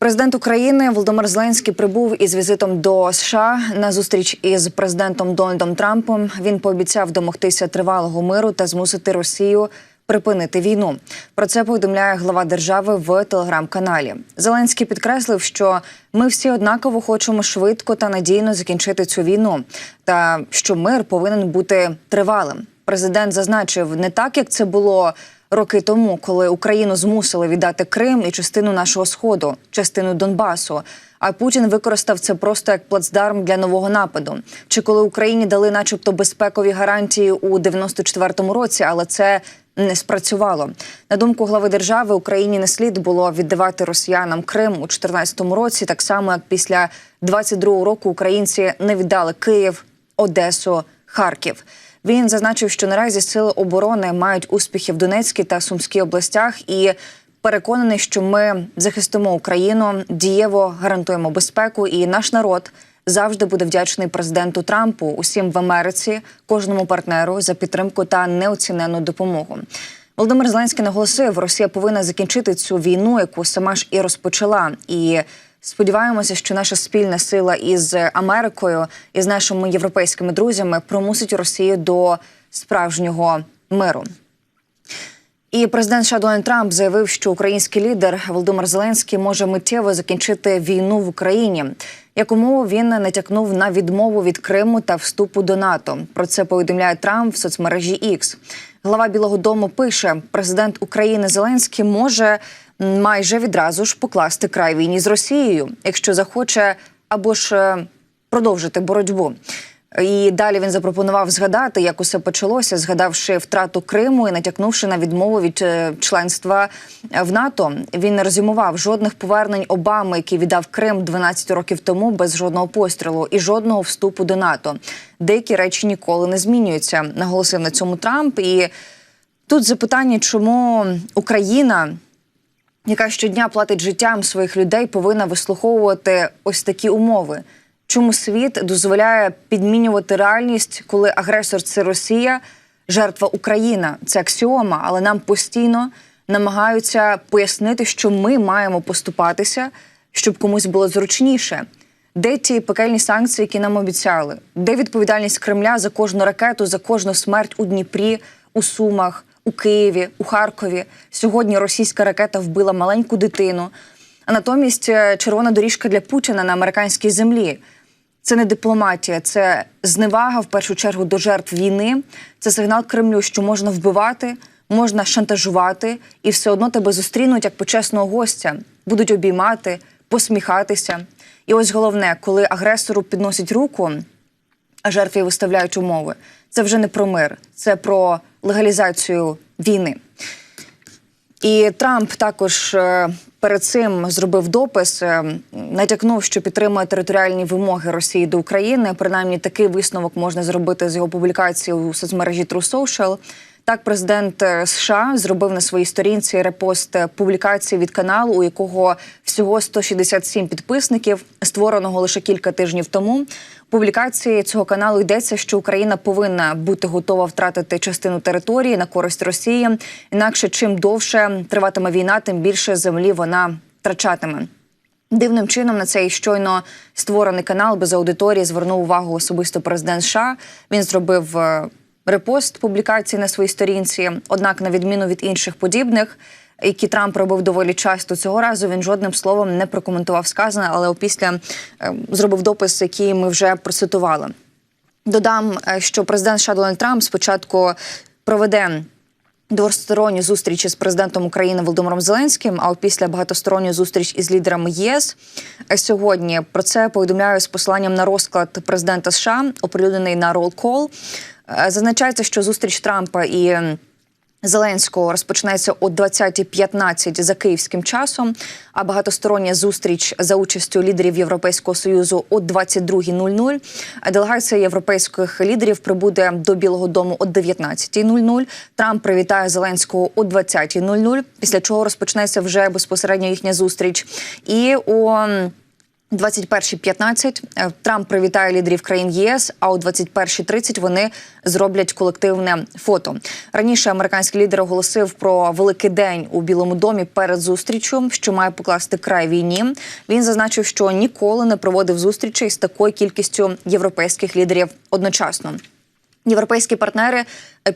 Президент України Володимир Зеленський прибув із візитом до США на зустріч із президентом Дональдом Трампом. Він пообіцяв домогтися тривалого миру та змусити Росію припинити війну. Про це повідомляє глава держави в телеграм-каналі. Зеленський підкреслив, що ми всі однаково хочемо швидко та надійно закінчити цю війну, та що мир повинен бути тривалим. Президент зазначив не так, як це було роки тому, коли Україну змусили віддати Крим і частину нашого сходу, частину Донбасу. А Путін використав це просто як плацдарм для нового нападу. Чи коли Україні дали, начебто, безпекові гарантії у 94-му році, але це не спрацювало. На думку глави держави, Україні не слід було віддавати росіянам Крим у 14-му році, так само як після 22-го року українці не віддали Київ, Одесу, Харків. Він зазначив, що наразі сили оборони мають успіхи в Донецькій та Сумській областях і переконаний, що ми захистимо Україну, дієво гарантуємо безпеку, і наш народ завжди буде вдячний президенту Трампу, усім в Америці, кожному партнеру за підтримку та неоцінену допомогу. Володимир Зеленський наголосив, Росія повинна закінчити цю війну, яку сама ж і розпочала. І сподіваємося, що наша спільна сила із Америкою і з нашими європейськими друзями примусить Росію до справжнього миру. І президент США Трамп заявив, що український лідер Володимир Зеленський може миттєво закінчити війну в Україні. Як умову він натякнув на відмову від Криму та вступу до НАТО. Про це повідомляє Трамп в соцмережі X. Глава Білого Дому пише: президент України Зеленський може майже відразу ж покласти край війні з Росією, якщо захоче або ж е, продовжити боротьбу. І далі він запропонував згадати, як усе почалося, згадавши втрату Криму і натякнувши на відмову від е, членства в НАТО. Він не резюмував жодних повернень Обами, який віддав Крим 12 років тому без жодного пострілу і жодного вступу до НАТО. Деякі речі ніколи не змінюються. Наголосив на цьому Трамп. І тут запитання, чому Україна. Яка щодня платить життям своїх людей, повинна вислуховувати ось такі умови. Чому світ дозволяє підмінювати реальність, коли агресор це Росія, жертва Україна це аксіома, але нам постійно намагаються пояснити, що ми маємо поступатися, щоб комусь було зручніше. Де ті пекельні санкції, які нам обіцяли? Де відповідальність Кремля за кожну ракету, за кожну смерть у Дніпрі, у Сумах, у Києві, у Харкові? Сьогодні російська ракета вбила маленьку дитину. А натомість е, червона доріжка для Путіна на американській землі. Це не дипломатія, це зневага в першу чергу до жертв війни. Це сигнал Кремлю, що можна вбивати, можна шантажувати, і все одно тебе зустрінуть як почесного гостя, будуть обіймати, посміхатися. І ось головне, коли агресору підносять руку, а жертві виставляють умови. Це вже не про мир, це про легалізацію війни. І Трамп також е, перед цим зробив допис, е, натякнув, що підтримує територіальні вимоги Росії до України. Принаймні, такий висновок можна зробити з його публікації у соцмережі True Social. Так, президент е, США зробив на своїй сторінці репост публікації від каналу, у якого всього 167 підписників, створеного лише кілька тижнів тому. Публікації цього каналу йдеться, що Україна повинна бути готова втратити частину території на користь Росії. Інакше чим довше триватиме війна, тим більше землі вона втрачатиме. Дивним чином на цей щойно створений канал без аудиторії звернув увагу особисто президент США. Він зробив е, репост публікації на своїй сторінці. Однак, на відміну від інших подібних, які Трамп робив доволі часто цього разу, він жодним словом не прокоментував сказане, але опісля е, зробив допис, який ми вже процитували. Додам, е, що президент США Трамп спочатку проведе. Двосторонню зустріч із президентом України Володимиром Зеленським, а опісля багатосторонню зустріч із лідерами ЄС сьогодні про це повідомляю з посиланням на розклад президента США, оприлюднений на Roll Call. Е, Зазначається, що зустріч Трампа і Зеленського розпочнеться о 20.15 за київським часом. А багатостороння зустріч за участю лідерів Європейського союзу о 22.00. Делегація європейських лідерів прибуде до Білого Дому о 19.00. Трамп привітає Зеленського о 20.00, Після чого розпочнеться вже безпосередньо їхня зустріч. І о 21.15 е, Трамп привітає лідерів країн ЄС. А о 21.30 вони зроблять колективне фото. Раніше американський лідер оголосив про великий день у Білому домі перед зустрічю, що має покласти край війні. Він зазначив, що ніколи не проводив зустрічей з такою кількістю європейських лідерів одночасно. Європейські партнери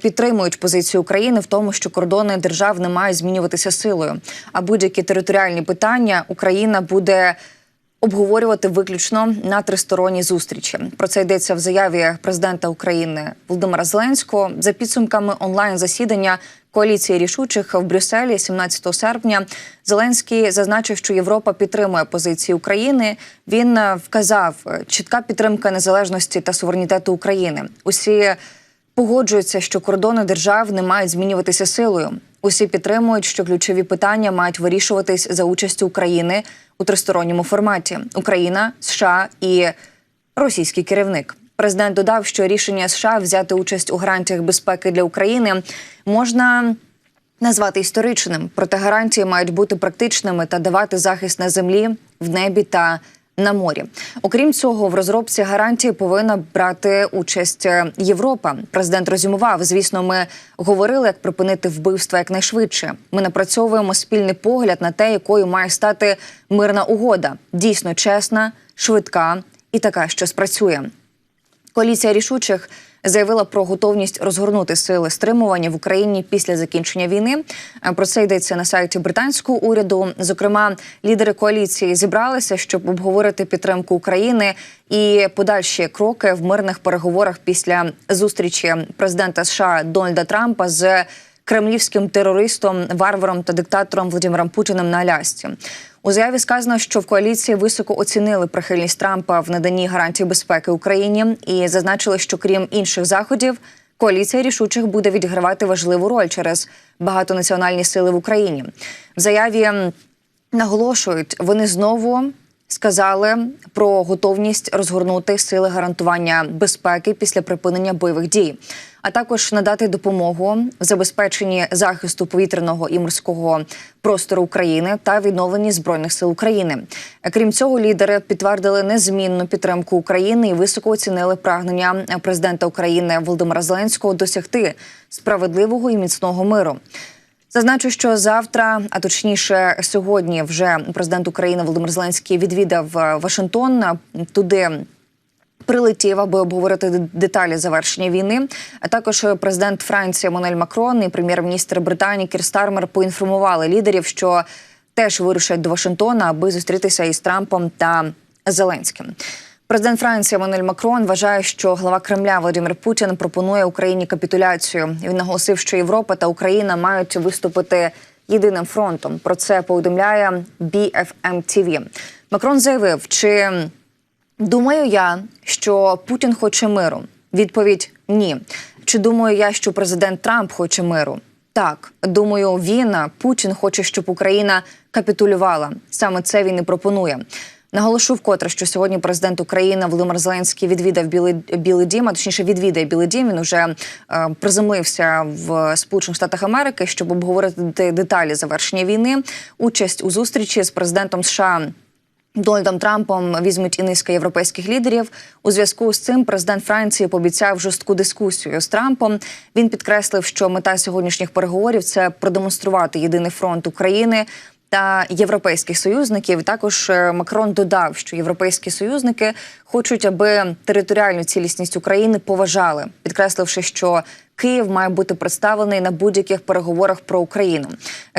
підтримують позицію України в тому, що кордони держав не мають змінюватися силою. А будь-які територіальні питання Україна буде обговорювати виключно на тристоронній зустрічі. Про це йдеться в заяві президента України Володимира Зеленського за підсумками онлайн засідання коаліції рішучих в Брюсселі 17 серпня. Зеленський зазначив, що Європа підтримує позиції України. Він е, вказав е, чітка підтримка незалежності та суверенітету України. Усі погоджуються, що кордони держав не мають змінюватися силою. Усі підтримують, що ключові питання мають вирішуватись за участю України у тристоронньому форматі: Україна, США і російський керівник. Президент додав, що рішення США взяти участь у гарантіях безпеки для України можна назвати історичним, проте гарантії мають бути практичними та давати захист на землі, в небі та на морі. Окрім цього, в розробці гарантії повинна брати участь е, Європа. Президент розумував. Звісно, ми говорили, як припинити вбивства якнайшвидше. Ми напрацьовуємо спільний погляд на те, якою має стати мирна угода, дійсно чесна, швидка і така, що спрацює. Коаліція рішучих заявила про готовність розгорнути сили стримування в Україні після закінчення війни. Е, Про це йдеться на сайті британського уряду. Зокрема, лідери коаліції зібралися, щоб обговорити підтримку України і подальші кроки в мирних переговорах після зустрічі президента США Дональда Трампа з кремлівським терористом, варваром та диктатором Володимиром Путіним на Алясці. У заяві сказано, що в коаліції високо оцінили прихильність Трампа в наданні гарантій безпеки Україні і зазначили, що крім інших заходів, коаліція рішучих буде відігравати важливу роль через багатонаціональні сили в Україні. В заяві наголошують, вони знову сказали про готовність розгорнути сили гарантування безпеки після припинення бойових дій, а також надати допомогу в забезпеченні захисту повітряного і морського простору України та відновленні збройних сил України. Крім цього, лідери підтвердили незмінну підтримку України і високо оцінили прагнення президента України Володимира Зеленського досягти справедливого і міцного миру. Зазначу, що завтра, а точніше сьогодні, вже президент України Володимир Зеленський відвідав е, Вашингтон. Туди прилетів, аби обговорити деталі завершення війни. А також президент Франції Еммануель Макрон і прем'єр-міністр Британії Кір Стармер поінформували лідерів, що теж вирушать до Вашингтона, аби зустрітися із Трампом та Зеленським. Президент Франції Еммануель Макрон вважає, що глава Кремля Володимир Путін пропонує Україні капітуляцію. Він наголосив, що Європа та Україна мають виступити єдиним фронтом. Про це повідомляє BFM TV. Макрон заявив, чи Думаю я, що Путін хоче миру. Відповідь ні. Чи думаю я, що президент Трамп хоче миру? Так, думаю, він Путін хоче, щоб Україна капітулювала. Саме це він і пропонує. Наголошу вкотре, що сьогодні президент України Володимир Зеленський відвідав Білий Білий Дім, а точніше відвідає Білий Дім. Він уже е, приземлився в Сполучених Штатах Америки, щоб обговорити деталі завершення війни. Участь у зустрічі з президентом США Дональдом Трампом візьмуть і низка європейських лідерів. У зв'язку з цим президент Франції пообіцяв жорстку дискусію з Трампом. Він підкреслив, що мета сьогоднішніх переговорів це продемонструвати єдиний фронт України. Та європейських союзників. Також е, Макрон додав, що європейські союзники хочуть, аби територіальну цілісність України поважали, підкресливши, що Київ має бути представлений на будь-яких переговорах про Україну.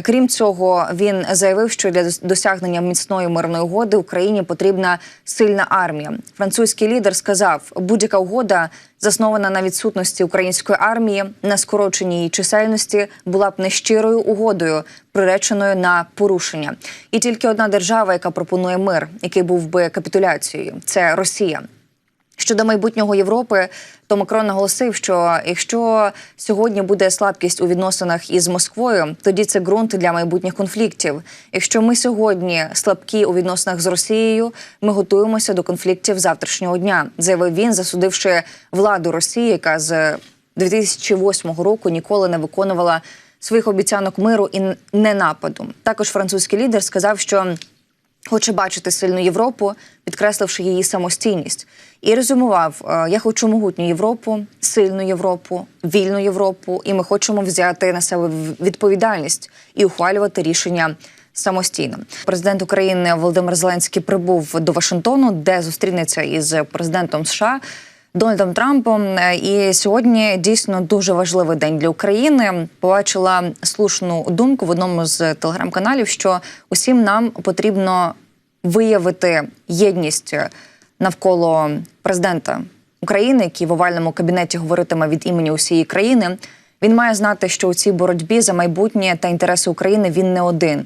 Крім цього, він заявив, що для досягнення міцної мирної угоди Україні потрібна сильна армія. Французький лідер сказав, будь-яка угода, заснована на відсутності української армії, на скороченій її чисельності, була б нещирою угодою, приреченою на порушення. І тільки одна держава, яка пропонує мир, який був би капітуляцією, це Росія. Щодо майбутнього Європи, то Макрон наголосив, що якщо сьогодні буде слабкість у відносинах із Москвою, тоді це ґрунт для майбутніх конфліктів. Якщо ми сьогодні слабкі у відносинах з Росією, ми готуємося до конфліктів завтрашнього дня, заявив він, засудивши владу Росії, яка з 2008 року ніколи не виконувала своїх обіцянок миру і не нападу. Також французький лідер сказав, що хоче бачити сильну Європу, підкресливши її самостійність. І резюмував: е, я хочу могутню Європу, сильну Європу, вільну Європу, і ми хочемо взяти на себе відповідальність і ухвалювати рішення. Самостійно президент України Володимир Зеленський прибув до Вашингтону, де зустрінеться із президентом США Дональдом Трампом. Е, І сьогодні дійсно дуже важливий день для України. Побачила слушну думку в одному з телеграм-каналів, що усім нам потрібно виявити єдність навколо президента України, який в овальному кабінеті говоритиме від імені усієї країни. Він має знати, що у цій боротьбі за майбутнє та інтереси України він не один.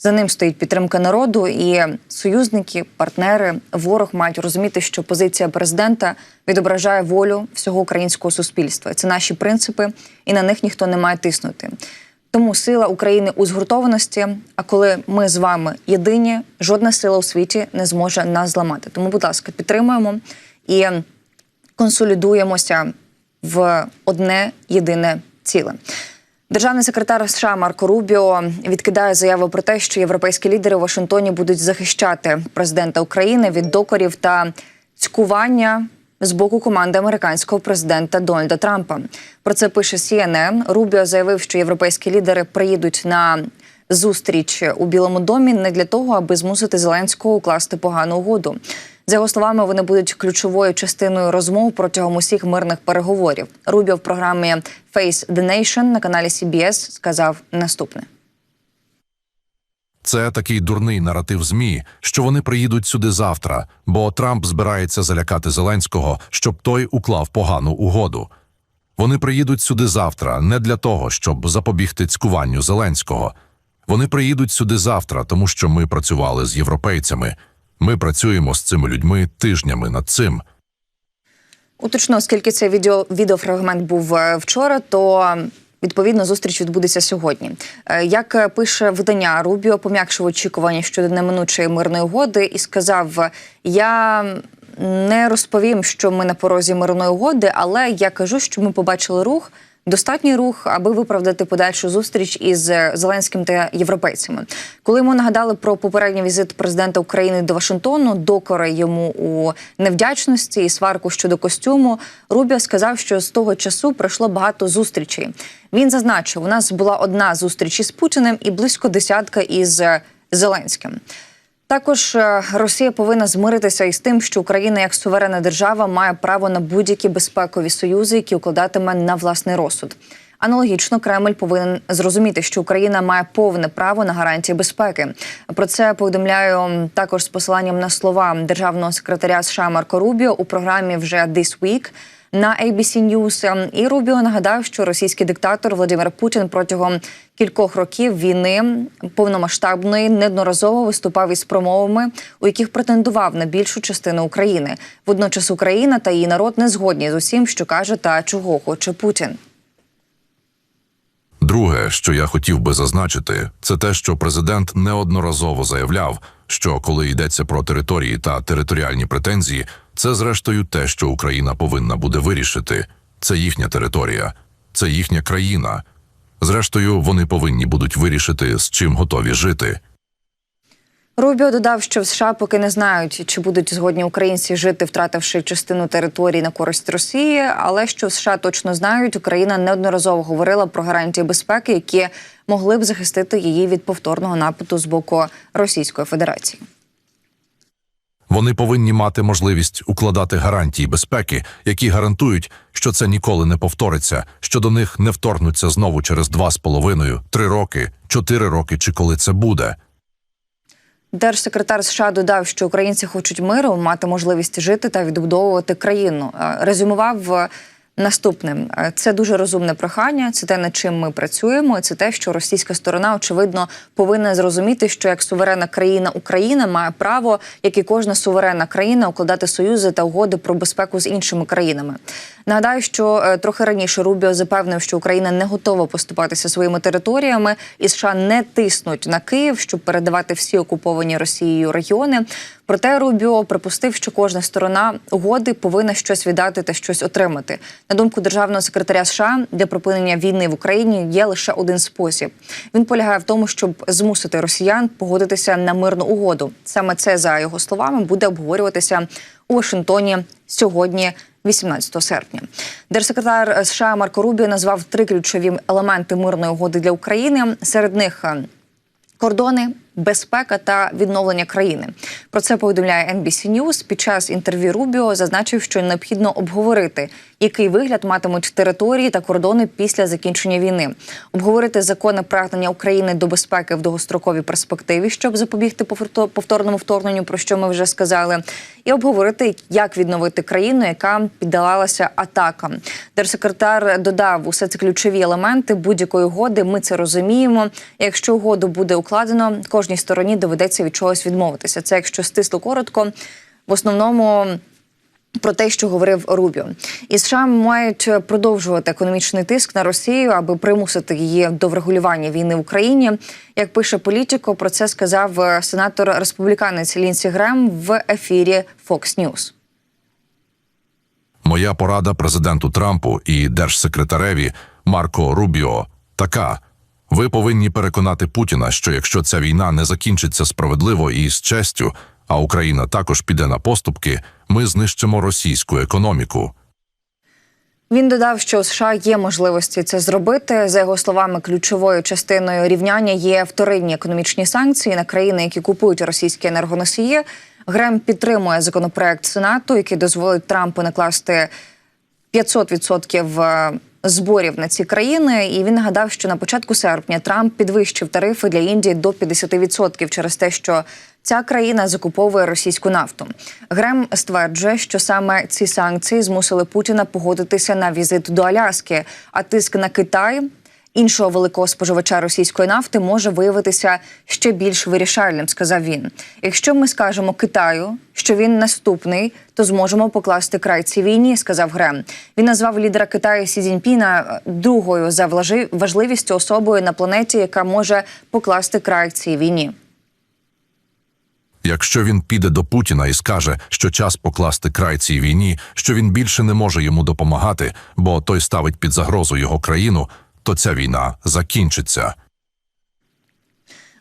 За ним стоїть підтримка народу, і союзники, партнери, ворог мають розуміти, що позиція президента відображає волю всього українського суспільства. Це наші принципи, і на них ніхто не має тиснути. Тому сила України у згуртованості. А коли ми з вами єдині, жодна сила у світі не зможе нас зламати. Тому, будь ласка, підтримуємо і консолідуємося в одне єдине ціле. Державний секретар США Марко Рубіо відкидає заяву про те, що європейські лідери в Вашингтоні будуть захищати президента України від докорів та цькування з боку команди американського президента Дональда Трампа. Про це пише CNN. Рубіо заявив, що європейські лідери приїдуть на зустріч у Білому домі не для того, аби змусити Зеленського укласти погану угоду. За його словами, вони будуть ключовою частиною розмов протягом усіх мирних переговорів. Рубіо в програмі Face the Nation на каналі CBS сказав наступне. Це такий дурний наратив ЗМІ, що вони приїдуть сюди завтра, бо Трамп збирається залякати Зеленського, щоб той уклав погану угоду. Вони приїдуть сюди завтра не для того, щоб запобігти цькуванню Зеленського. Вони приїдуть сюди завтра, тому що ми працювали з європейцями. Ми працюємо з цими людьми тижнями над цим. Уточно, оскільки цей відео відеофрагмент був е, вчора, то відповідно зустріч відбудеться сьогодні. Е, Як е, пише видання Рубіо, пом'якшив очікування щодо неминучої мирної угоди і сказав: Я не розповім, що ми на порозі мирної угоди, але я кажу, що ми побачили рух. Достатній рух, аби виправдати подальшу зустріч із е, Зеленським та європейцями. Коли йому нагадали про попередній візит президента України до Вашингтону, докори йому у невдячності і сварку щодо костюму, Рубіо сказав, що з того часу пройшло багато зустрічей. Він зазначив, у нас була одна зустріч із Путіним і близько десятка із е, Зеленським. Також е, Росія повинна змиритися із тим, що Україна як суверенна держава має право на будь-які безпекові союзи, які укладатиме на власний розсуд. Аналогічно, Кремль повинен зрозуміти, що Україна має повне право на гарантії безпеки. Про це повідомляю також з посиланням на слова державного секретаря США Марко Рубіо у програмі вже «This Week» на ABC News. І Рубіо нагадав, що російський диктатор Володимир Путін протягом кількох років війни повномасштабної неодноразово виступав із промовами, у яких претендував на більшу частину України. Водночас Україна та її народ не згодні з усім, що каже та чого хоче Путін. Друге, що я хотів би зазначити, це те, що президент неодноразово заявляв, що коли йдеться про території та територіальні претензії, це зрештою те, що Україна повинна буде вирішити. Це їхня територія, це їхня країна. Зрештою, вони повинні будуть вирішити, з чим готові жити. Рубіо додав, що в США поки не знають, чи будуть згодні українці жити, втративши частину території на користь Росії, але що в США точно знають, Україна неодноразово говорила про гарантії безпеки, які могли б захистити її від повторного нападу з боку Російської Федерації. Вони повинні мати можливість укладати гарантії безпеки, які гарантують, що це ніколи не повториться, що до них не вторгнуться знову через два з половиною, три роки, чотири роки, чи коли це буде. Держсекретар США додав, що українці хочуть миру, мати можливість жити та відбудовувати країну. Е, Резюмував е, наступним: Е, це дуже розумне прохання. Це те, над чим ми працюємо. Це те, що російська сторона очевидно повинна зрозуміти, що як суверенна країна Україна має право, як і кожна суверенна країна, укладати союзи та угоди про безпеку з іншими країнами. Нагадаю, що е, трохи раніше Рубіо запевнив, що Україна не готова поступатися своїми територіями, і США не тиснуть на Київ, щоб передавати всі окуповані Росією регіони. Проте Рубіо припустив, що кожна сторона угоди повинна щось віддати та щось отримати. На думку державного секретаря США для припинення війни в Україні є лише один спосіб. Він полягає в тому, щоб змусити росіян погодитися на мирну угоду. Саме це за його словами буде обговорюватися у Вашингтоні сьогодні. 18 серпня держсекретар США Марко Рубі назвав три ключові елементи мирної угоди для України. Серед них е, кордони, безпека та відновлення країни. Про це повідомляє NBC News. Під час інтерв'ю Рубіо зазначив, що необхідно обговорити, який вигляд матимуть території та кордони після закінчення війни, обговорити законне прагнення України до безпеки в довгостроковій перспективі, щоб запобігти повторному вторгненню, про що ми вже сказали, і обговорити, як відновити країну, яка піддавалася атакам. Держсекретар додав усе це ключові елементи будь-якої угоди. Ми це розуміємо. Якщо угоду буде укладено, кожній стороні доведеться від чогось відмовитися. Це якщо стисло коротко, в основному. Про те, що говорив Рубіо, і США мають продовжувати економічний тиск на Росію, аби примусити її до врегулювання війни в Україні. Як пише політико, про це сказав е, сенатор республіканець Лінсі Грем в ефірі Fox News. Моя порада президенту Трампу і держсекретареві Марко Рубіо така: ви повинні переконати Путіна, що якщо ця війна не закінчиться справедливо і з честю, а Україна також піде на поступки, ми знищимо російську економіку. Він додав, що у США є можливості це зробити. За його словами, ключовою частиною рівняння є вторинні економічні санкції на країни, які купують російські енергоносії. Грем підтримує законопроект Сенату, який дозволить Трампу накласти 500% е, зборів на ці країни. І він нагадав, що на початку серпня Трамп підвищив тарифи для Індії до 50% через те, що ця країна закуповує російську нафту. Грем стверджує, що саме ці санкції змусили Путіна погодитися на візит до Аляски, а тиск на Китай. Іншого великого споживача російської нафти може виявитися ще більш вирішальним, сказав він. Якщо ми скажемо Китаю, що він наступний, то зможемо покласти край цій війні, сказав Грем. Він назвав лідера Китаю Сі Цзіньпіна другою за важливістю особою на планеті, яка може покласти край цій війні. Якщо він піде до Путіна і скаже, що час покласти край цій війні, що він більше не може йому допомагати, бо той ставить під загрозу його країну, то ця війна закінчиться.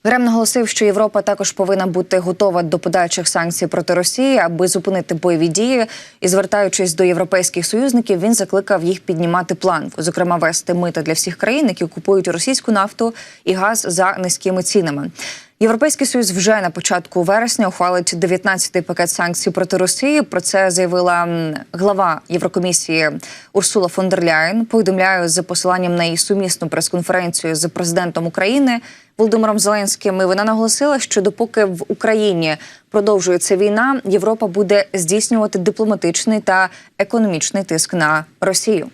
Грем наголосив, що Європа також повинна бути готова до подальших санкцій проти Росії, аби зупинити бойові дії. І звертаючись до європейських союзників, він закликав їх піднімати планку, зокрема вести мита для всіх країн, які купують російську нафту і газ за низькими цінами. Європейський союз вже на початку вересня ухвалить 19-й пакет санкцій проти Росії. Про це заявила глава Єврокомісії Урсула фон дер Ляєн. Повідомляю за посиланням на її сумісну прес-конференцію з президентом України Володимиром Зеленським. І вона наголосила, що допоки в Україні продовжується війна, Європа буде здійснювати дипломатичний та економічний тиск на Росію.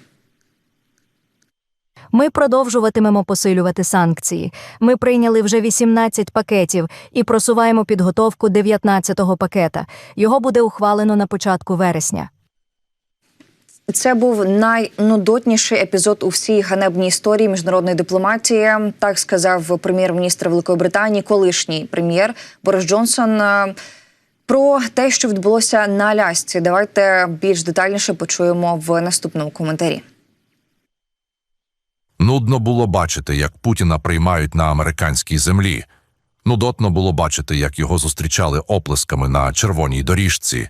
Ми продовжуватимемо посилювати санкції. Ми прийняли вже 18 пакетів і просуваємо підготовку 19-го пакета. Його буде ухвалено на початку вересня. Це був найнудотніший епізод у всій ганебній історії міжнародної дипломатії. Так сказав прем'єр-міністр Великої Британії, колишній прем'єр Борис Джонсон. Е, Про те, що відбулося на Алясці, давайте більш детальніше почуємо в наступному коментарі. Нудно було бачити, як Путіна приймають на американській землі. Нудотно було бачити, як його зустрічали оплесками на червоній доріжці.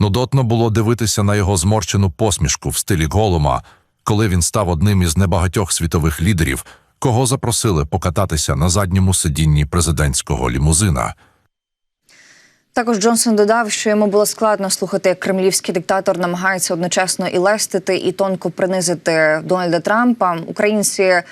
Нудотно було дивитися на його зморщену посмішку в стилі Голума, коли він став одним із небагатьох світових лідерів, кого запросили покататися на задньому сидінні президентського лімузина. Також Джонсон додав, що йому було складно слухати, як кремлівський диктатор намагається одночасно і лестити, і тонко принизити Дональда Трампа. Українці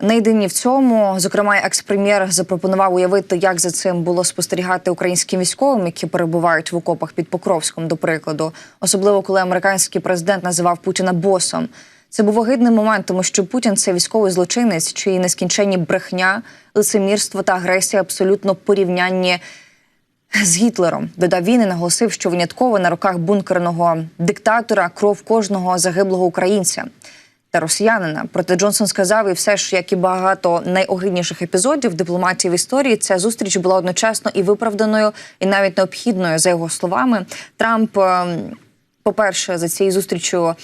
не єдині в цьому. Зокрема, екс-прем'єр запропонував уявити, як за цим було спостерігати українським військовим, які перебувають в окопах під Покровськом, до прикладу, особливо коли американський президент називав Путіна босом. Це був огидний момент, тому що Путін це військовий злочинець, чиї нескінченні брехня, лицемірство та агресія абсолютно порівнянні з Гітлером. Додав він і наголосив, що винятково на руках бункерного диктатора кров кожного загиблого українця та росіянина. Проте Джонсон сказав, і все ж, як і багато найогидніших епізодів дипломатії в історії, ця зустріч була одночасно і виправданою, і навіть необхідною. За його словами, Трамп, ем, по-перше, за цією зустрічю.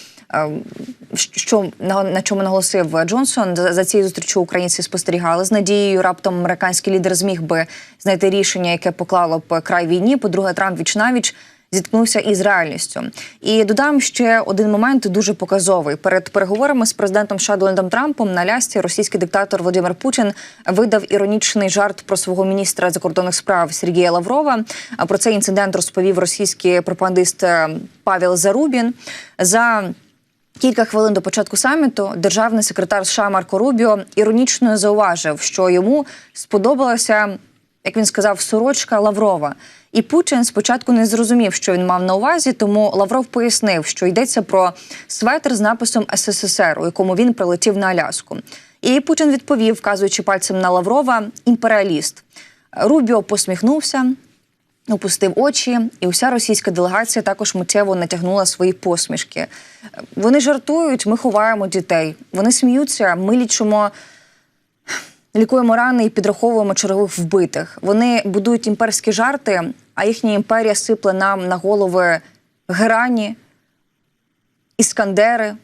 Що на, чому наголосив Джонсон за, за цією зустрічю українці спостерігали з надією. Раптом американський лідер зміг би знайти рішення, яке поклало б край війні. По-друге, Трамп віч навіч зіткнувся із реальністю. І додам ще один момент дуже показовий. Перед переговорами з президентом США Трампом на лясті російський диктатор Володимир Путін видав іронічний жарт про свого міністра закордонних справ Сергія Лаврова. А про цей інцидент розповів російський пропагандист е, Павел Зарубін. За Кілька хвилин до початку саміту державний секретар США Марко Рубіо іронічно зауважив, що йому сподобалася, як він сказав, сорочка Лаврова. І Путін спочатку не зрозумів, що він мав на увазі, тому Лавров пояснив, що йдеться про светр з написом СССР, у якому він прилетів на Аляску. І Путін відповів, вказуючи пальцем на Лаврова, імперіаліст. Рубіо посміхнувся, опустив очі, і уся російська делегація також миттєво натягнула свої посмішки. Вони жартують, ми ховаємо дітей. Вони сміються, ми лічимо. Лікуємо рани і підраховуємо чергових вбитих. Вони будують імперські жарти, а їхня імперія сипле нам на голови герані, іскандери,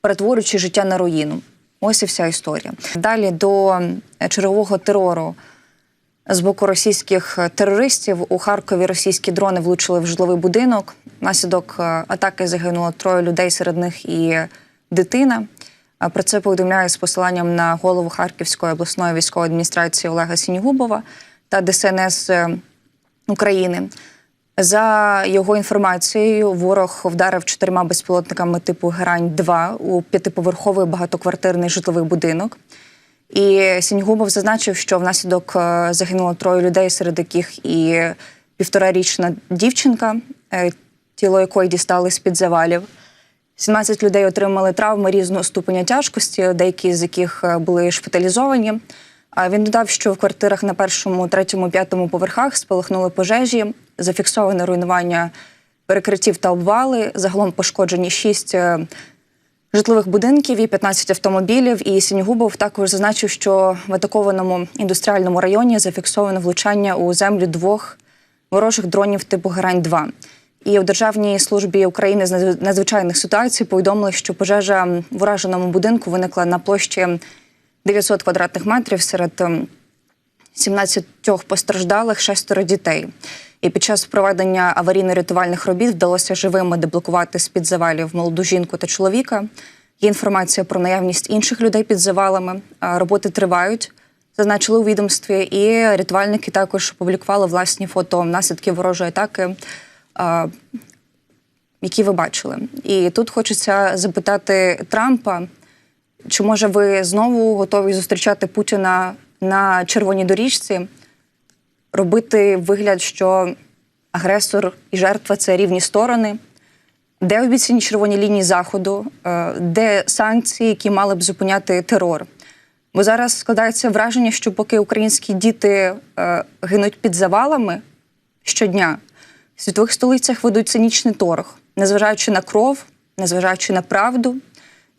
перетворюючи життя на руїну. Ось і вся історія. Далі до чергового терору з боку російських терористів у Харкові російські дрони влучили в житловий будинок. Внаслідок е, атаки загинуло троє людей, серед них і дитина. Про це повідомляє з посиланням на голову Харківської обласної військової адміністрації Олега Сінігубова та ДСНС е, України. За його інформацією, ворог вдарив чотирма безпілотниками типу Герань-2 у п'ятиповерховий багатоквартирний житловий будинок. І Сіньгубов зазначив, що внаслідок е, загинуло троє людей, серед яких і півторарічна дівчинка, е, тіло якої дістали з-під завалів. 17 людей отримали травми різного ступеня тяжкості, деякі з яких е, були шпиталізовані. Він додав, що в квартирах на першому, третьому, п'ятому поверхах спалахнули пожежі, зафіксоване руйнування перекриттів та обвали. Загалом пошкоджені шість житлових будинків і 15 автомобілів. І Сінігубов також зазначив, що в атакованому індустріальному районі зафіксовано влучання у землю двох ворожих дронів типу Герань-2. І у Державній службі України з надзвичайних ситуацій повідомили, що пожежа в ураженому будинку виникла на площі 900 квадратних метрів серед ем, 17 постраждалих, шестеро дітей. І під час проведення аварійно-рятувальних робіт вдалося живими деблокувати з-під завалів молоду жінку та чоловіка. Є інформація про наявність інших людей під завалами. Роботи тривають, зазначили у відомстві. І рятувальники також опублікували власні фото наслідків ворожої атаки, які ви бачили. І тут хочеться запитати Трампа, чи може ви знову готові зустрічати Путіна на червоній доріжці, робити вигляд, що агресор і жертва це рівні сторони? Де обіцяні червоні лінії заходу, Е, де санкції, які мали б зупиняти терор? Бо зараз складається враження, що поки українські діти е, гинуть під завалами щодня, в світових столицях ведуть цинічний торг, незважаючи на кров, незважаючи на правду.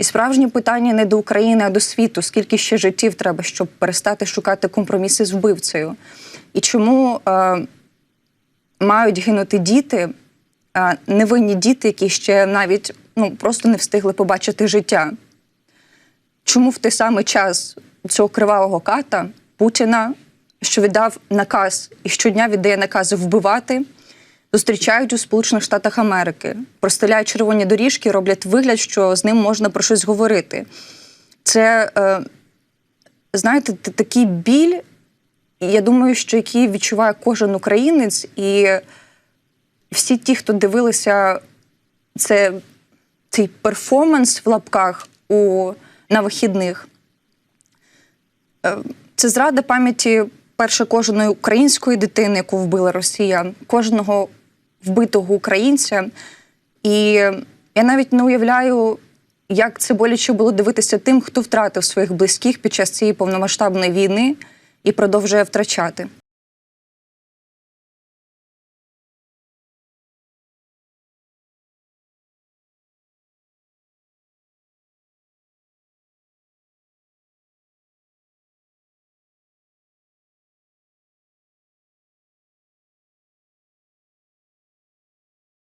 І справжнє питання не до України, а до світу. Скільки ще життів треба, щоб перестати шукати компроміси з вбивцею? І чому е, мають гинути діти, е, невинні діти, які ще навіть ну, просто не встигли побачити життя? Чому в той самий час цього кривавого ката Путіна, що віддав наказ і щодня віддає накази вбивати, зустрічають у Сполучених Штатах Америки, простеляють червоні доріжки, роблять вигляд, що з ним можна про щось говорити. Це, е, знаєте, такий біль, я думаю, що який відчуває кожен українець, і всі ті, хто дивилися це, цей перформанс в лапках у, на вихідних. Е, Це зрада пам'яті перше кожної української дитини, яку вбила Росія, кожного вбитого українця. І я навіть не уявляю, як це боляче було дивитися тим, хто втратив своїх близьких під час цієї повномасштабної війни і продовжує втрачати.